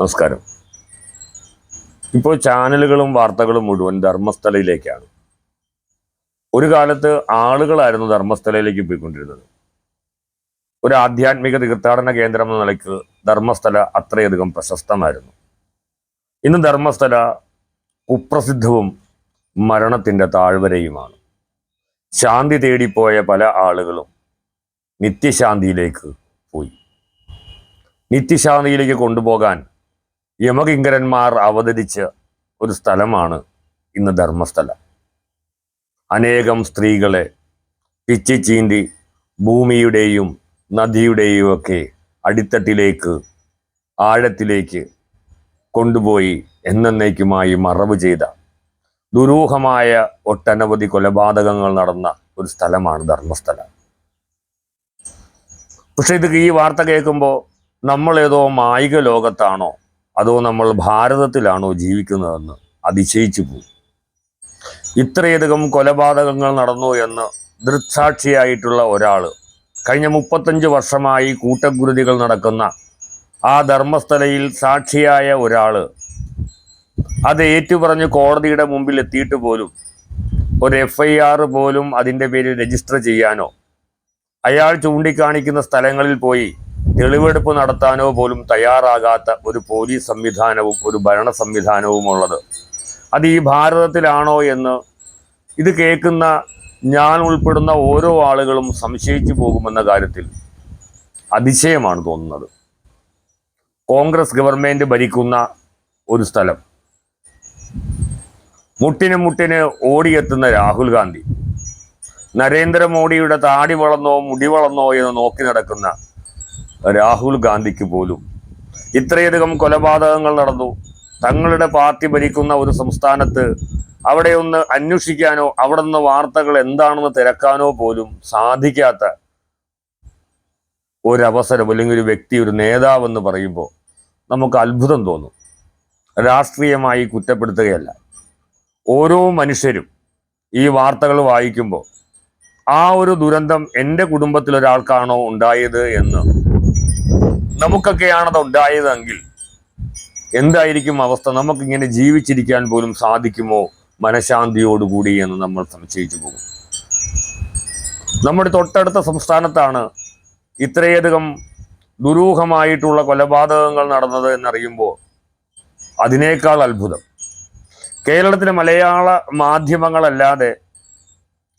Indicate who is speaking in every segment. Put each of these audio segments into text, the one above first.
Speaker 1: നമസ്കാരം. ഇപ്പോൾ ചാനലുകളും വാർത്തകളും മുഴുവൻ ധർമ്മസ്ഥലയിലേക്കാണ്. ഒരു കാലത്ത് ആളുകളായിരുന്നു ധർമ്മസ്ഥലയിലേക്ക് പോയിക്കൊണ്ടിരുന്നത്. ഒരു ആധ്യാത്മിക തീർത്ഥാടന കേന്ദ്രം എന്ന നിലയ്ക്ക് ധർമ്മസ്ഥല അത്രയധികം പ്രശസ്തമായിരുന്നു. ഇന്ന് ധർമ്മസ്ഥല കുപ്രസിദ്ധവും മരണത്തിന്റെ താഴ്വരയുമാണ്. ശാന്തി തേടിപ്പോയ പല ആളുകളും നിത്യശാന്തിയിലേക്ക് പോയി. നിത്യശാന്തിയിലേക്ക് കൊണ്ടുപോകാൻ യമകിങ്കരന്മാർ അവതരിച്ച ഒരു സ്ഥലമാണ് ഇന്ന് ധർമ്മസ്ഥലം. അനേകം സ്ത്രീകളെ പിച്ചിച്ചീന്തി ഭൂമിയുടെയും നദിയുടെയും ഒക്കെ അടിത്തട്ടിലേക്ക് ആഴത്തിലേക്ക് കൊണ്ടുപോയി എന്നേക്കുമായി മറവ് ചെയ്ത ദുരൂഹമായ ഒട്ടനവധി കൊലപാതകങ്ങൾ നടന്ന ഒരു സ്ഥലമാണ് ധർമ്മസ്ഥലം. പക്ഷെ ഇത് ഈ വാർത്ത കേൾക്കുമ്പോൾ നമ്മളേതോ മായിക ലോകത്താണോ അതോ നമ്മൾ ഭാരതത്തിലാണോ ജീവിക്കുന്നതെന്ന് അതിശയിച്ചു പോകും. ഇത്രയധികം കൊലപാതകങ്ങൾ നടന്നു എന്ന് ദൃക്സാക്ഷിയായിട്ടുള്ള ഒരാൾ കഴിഞ്ഞ മുപ്പത്തഞ്ച് വർഷമായി കൂട്ടക്കുരുതികൾ നടക്കുന്ന ആ ധർമ്മസ്ഥലയിൽ സാക്ഷിയായ ഒരാൾ അത് ഏറ്റുപറഞ്ഞ് കോടതിയുടെ മുമ്പിൽ എത്തിയിട്ട് പോലും ഒരു എഫ് ഐ ആർ പോലും അതിന്റെ പേരിൽ രജിസ്റ്റർ ചെയ്യാനോ അയാൾ ചൂണ്ടിക്കാണിക്കുന്ന സ്ഥലങ്ങളിൽ പോയി തെളിവെടുപ്പ് നടത്താനോ പോലും തയ്യാറാകാത്ത ഒരു പോലീസ് സംവിധാനവും ഒരു ഭരണ സംവിധാനവും ഉള്ളത്. അത് ഈ ഭാരതത്തിലാണോ എന്ന് ഇത് കേൾക്കുന്ന ഞാൻ ഉൾപ്പെടുന്ന ഓരോ ആളുകളും സംശയിച്ചു പോകുമെന്ന കാര്യത്തിൽ അതിശയമാണ് തോന്നുന്നത്. കോൺഗ്രസ് ഗവൺമെന്റ് ഭരിക്കുന്ന ഒരു സ്ഥലം. മുട്ടിന് മുട്ടിന് ഓടിയെത്തുന്ന രാഹുൽ ഗാന്ധി. നരേന്ദ്രമോദിയുടെ താടി വളർന്നോ മുടി വളർന്നോ എന്ന് നോക്കി നടക്കുന്ന രാഹുൽ ഗാന്ധിക്ക് പോലും. ഇത്രയധികം കൊലപാതകങ്ങൾ നടന്നു. തങ്ങളുടെ പാർട്ടി ഭരിക്കുന്ന ഒരു സംസ്ഥാനത്ത് അവിടെ ഒന്ന് അന്വേഷിക്കാനോ അവിടെ നിന്ന് വാർത്തകൾ എന്താണെന്ന് തിരക്കാനോ പോലും സാധിക്കാത്ത ഒരവസരം അല്ലെങ്കിൽ ഒരു വ്യക്തി ഒരു നേതാവെന്ന് പറയുമ്പോൾ നമുക്ക് അത്ഭുതം തോന്നും. രാഷ്ട്രീയമായി കുറ്റപ്പെടുത്തുകയല്ല. ഓരോ മനുഷ്യരും ഈ വാർത്തകൾ വായിക്കുമ്പോൾ ആ ഒരു ദുരന്തം എന്റെ കുടുംബത്തിലൊരാൾക്കാണോ ഉണ്ടായത് എന്ന് നമുക്കൊക്കെയാണത് ഉണ്ടായതെങ്കിൽ എന്തായിരിക്കും അവസ്ഥ? നമുക്കിങ്ങനെ ജീവിച്ചിരിക്കാൻ പോലും സാധിക്കുമോ? മനഃശാന്തിയോടുകൂടി എന്ന് നമ്മൾ സംശയിച്ചു പോകും. നമ്മുടെ തൊട്ടടുത്ത സംസ്ഥാനത്താണ് ഇത്രയധികം ദുരൂഹമായിട്ടുള്ള കൊലപാതകങ്ങൾ നടന്നത് എന്നറിയുമ്പോൾ അതിനേക്കാൾ അത്ഭുതം. കേരളത്തിലെ മലയാള മാധ്യമങ്ങളല്ലാതെ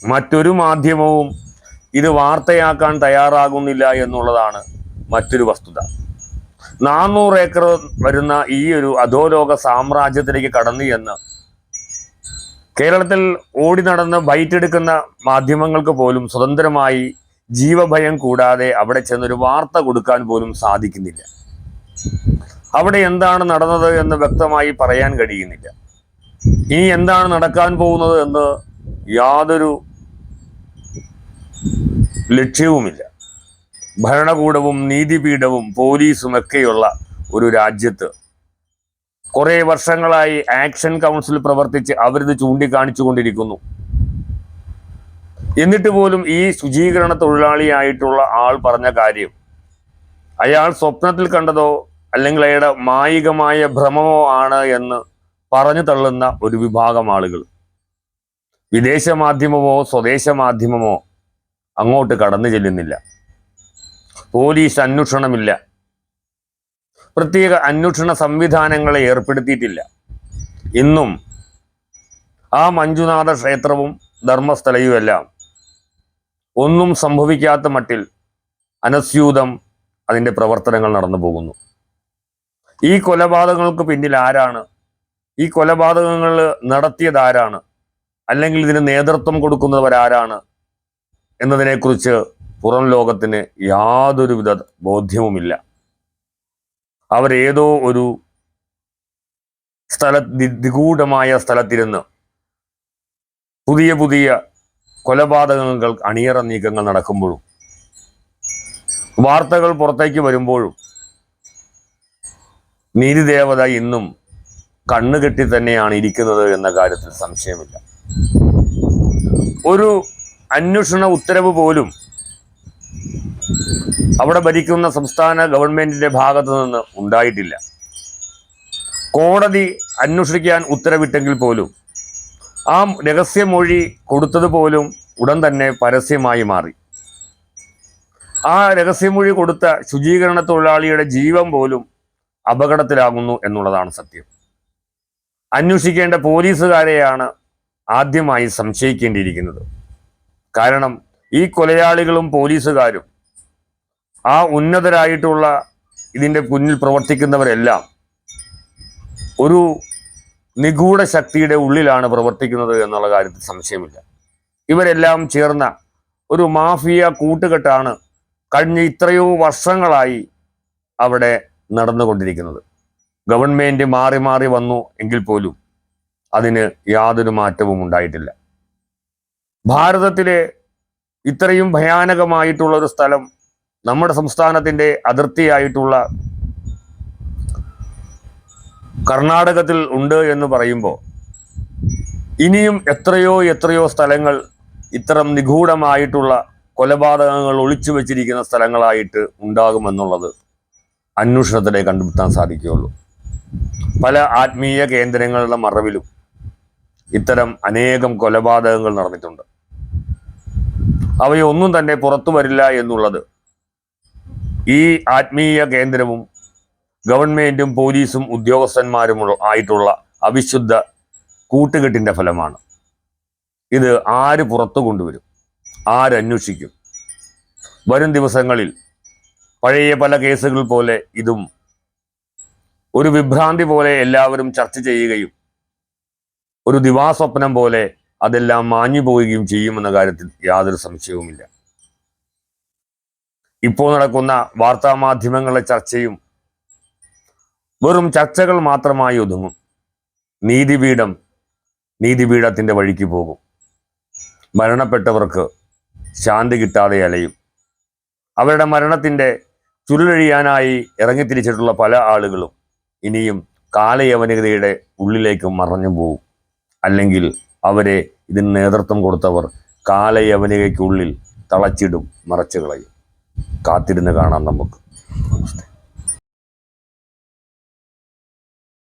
Speaker 1: മറ്റൊരു മാധ്യമവും ഇത് വാർത്തയാക്കാൻ തയ്യാറാകുന്നില്ല എന്നുള്ളതാണ് മറ്റൊരു വസ്തുത. നാനൂറ് ഏക്കർ വരുന്ന ഈ ഒരു അധോലോക സാമ്രാജ്യത്തിലേക്ക് കടന്നു എന്ന് കേരളത്തിൽ ഓടി നടന്ന് ബൈറ്റെടുക്കുന്ന മാധ്യമങ്ങൾക്ക് പോലും സ്വതന്ത്രമായി ജീവഭയം കൂടാതെ അവിടെ ചെന്നൊരു വാർത്ത കൊടുക്കാൻ പോലും സാധിക്കുന്നില്ല. അവിടെ എന്താണ് നടന്നത് എന്ന് വ്യക്തമായി പറയാൻ കഴിയുന്നില്ല. ഇനി എന്താണ് നടക്കാൻ പോകുന്നത് എന്ന് യാതൊരു ലക്ഷ്യവുമില്ല. ഭരണകൂടവും നീതിപീഠവും പോലീസും ഒക്കെയുള്ള ഒരു രാജ്യത്ത് കുറേ വർഷങ്ങളായി ആക്ഷൻ കൗൺസിൽ പ്രവർത്തിച്ച് അവരിത് ചൂണ്ടിക്കാണിച്ചു കൊണ്ടിരിക്കുന്നു എന്നിട്ട് പോലും ഈ ശുചീകരണ തൊഴിലാളിയായിട്ടുള്ള ആൾ പറഞ്ഞ കാര്യം അയാൾ സ്വപ്നത്തിൽ കണ്ടതോ അല്ലെങ്കിൽ അയാളുടെ മായികമായ ഭ്രമമോ ആണ് എന്ന് പറഞ്ഞു തള്ളുന്ന ഒരു വിഭാഗം ആളുകൾ. വിദേശ മാധ്യമമോ സ്വദേശ മാധ്യമമോ അങ്ങോട്ട് കടന്നു ചെല്ലുന്നില്ല. പോലീസ് അന്വേഷണമില്ല. പ്രത്യേക അന്വേഷണ സംവിധാനങ്ങളെ ഏർപ്പെടുത്തിയിട്ടില്ല. ഇന്നും ആ മഞ്ജുനാഥ ക്ഷേത്രവും ധർമ്മസ്ഥലയുമെല്ലാം ഒന്നും സംഭവിക്കാത്ത മട്ടിൽ അനസ്യൂതം അതിന്റെ പ്രവർത്തനങ്ങൾ നടന്നു പോകുന്നു. ഈ കൊലപാതകങ്ങൾക്ക് പിന്നിൽ ആരാണ്? ഈ കൊലപാതകങ്ങൾ നടത്തിയത് ആരാണ് അല്ലെങ്കിൽ ഇതിന് നേതൃത്വം കൊടുക്കുന്നവരാരാണ്? എന്നതിനെക്കുറിച്ച് പുറം ലോകത്തിന് യാതൊരുവിധ ബോധ്യവുമില്ല. അവരേതോ ഒരു സ്ഥല നിഗൂഢമായ സ്ഥലത്തിരുന്ന് പുതിയ പുതിയ കൊലപാതകങ്ങൾ അണിയറ നീക്കങ്ങൾ നടക്കുമ്പോഴും വാർത്തകൾ പുറത്തേക്ക് വരുമ്പോഴും നീതിദേവത ഇന്നും കണ്ണുകെട്ടി തന്നെയാണ് ഇരിക്കുന്നത് എന്ന കാര്യത്തിൽ സംശയമില്ല. ഒരു അന്വേഷണ ഉത്തരവ് പോലും അവിടെ ഭരിക്കുന്ന സംസ്ഥാന ഗവൺമെന്റിന്റെ ഭാഗത്തു നിന്ന് ഉണ്ടായിട്ടില്ല. കോടതി അന്വേഷിക്കാൻ ഉത്തരവിട്ടെങ്കിൽ പോലും ആ രഹസ്യമൊഴി കൊടുത്തതുപോലും ഉടൻ തന്നെ പരസ്യമായി മാറി. ആ രഹസ്യമൊഴി കൊടുത്ത ശുചീകരണ തൊഴിലാളിയുടെ ജീവൻ പോലും അപകടത്തിലാകുന്നു എന്നുള്ളതാണ് സത്യം. അന്വേഷിക്കേണ്ട പോലീസുകാരെയാണ് ആദ്യമായി സംശയിക്കേണ്ടിയിരിക്കുന്നത്. കാരണം ഈ കൊലയാളികളും പോലീസുകാരും ആ ഉന്നതരായിട്ടുള്ള ഇതിന്റെ മുന്നിൽ പ്രവർത്തിക്കുന്നവരെല്ലാം ഒരു നിഗൂഢ ശക്തിയുടെ ഉള്ളിലാണ് പ്രവർത്തിക്കുന്നത് എന്നുള്ള കാര്യത്തിൽ സംശയമില്ല. ഇവരെല്ലാം ചേർന്ന ഒരു മാഫിയ കൂട്ടുകെട്ടാണ് കഴിഞ്ഞ ഇത്രയോ വർഷങ്ങളായി അവിടെ നടന്നുകൊണ്ടിരിക്കുന്നത്. ഗവൺമെന്റ് മാറി മാറി വന്നു എങ്കിൽ പോലും അതിന് യാതൊരു മാറ്റവും ഉണ്ടായിട്ടില്ല. ഭാരതത്തിലെ ഇത്രയും ഭയാനകമായിട്ടുള്ള ഒരു സ്ഥലം നമ്മുടെ സംസ്ഥാനത്തിന്റെ അതിർത്തിയായിട്ടുള്ള കർണാടകത്തിൽ ഉണ്ട് എന്ന് പറയുമ്പോൾ ഇനിയും എത്രയോ എത്രയോ സ്ഥലങ്ങൾ ഇത്തരം നിഗൂഢമായിട്ടുള്ള കൊലപാതകങ്ങൾ ഒളിച്ചു വച്ചിരിക്കുന്ന സ്ഥലങ്ങളായിട്ട് ഉണ്ടാകുമെന്നുള്ളത് അന്വേഷണത്തിലെ കണ്ടെത്താൻ സാധിക്കുകയുള്ളൂ. പല ആത്മീയ കേന്ദ്രങ്ങളുടെ മറവിലും ഇത്തരം അനേകം കൊലപാതകങ്ങൾ നടന്നിട്ടുണ്ട്. അവയൊന്നും തന്നെ പുറത്തു വരില്ല എന്നുള്ളത്. ഈ ആത്മീയ കേന്ദ്രവും ഗവൺമെന്റും പോലീസും ഉദ്യോഗസ്ഥന്മാരും ആയിട്ടുള്ള അവിശുദ്ധ കൂട്ടുകെട്ടിന്റെ ഫലമാണ്. ഇത് ആര് പുറത്തു കൊണ്ടുവരും? ആരന്വേഷിക്കും വരും ദിവസങ്ങളിൽ പഴയ പല കേസുകൾ പോലെ ഇതും ഒരു വിഭ്രാന്തി പോലെ എല്ലാവരും ചർച്ച ചെയ്യുകയും ഒരു ദിവാസ്വപ്നം പോലെ അതെല്ലാം മാഞ്ഞു പോവുകയും ചെയ്യുമെന്ന കാര്യത്തിൽ യാതൊരു സംശയവുമില്ല. ഇപ്പോൾ നടക്കുന്ന വാർത്താ മാധ്യമങ്ങളുടെ ചർച്ചയും വെറും ചർച്ചകൾ മാത്രമായി ഒതുങ്ങും. നീതിപീഠം നീതിപീഠത്തിന്റെ വഴിക്ക് പോകും. മരണപ്പെട്ടവർക്ക് ശാന്തി കിട്ടാതെ അലയും. അവരുടെ മരണത്തിന്റെ ചുരുളഴിയാനായി ഇറങ്ങിത്തിരിച്ചിട്ടുള്ള പല ആളുകളും ഇനിയും കാലയവനികതയുടെ ഉള്ളിലേക്ക് മറഞ്ഞു പോകും അല്ലെങ്കിൽ അവരെ ഇതിന് നേതൃത്വം കൊടുത്തവർ കാലയവനികയ്ക്കുള്ളിൽ തളച്ചിടും മറച്ചു കളയും. കാത്തിരുന്ന് കാണാം നമുക്ക്. നമസ്തേ.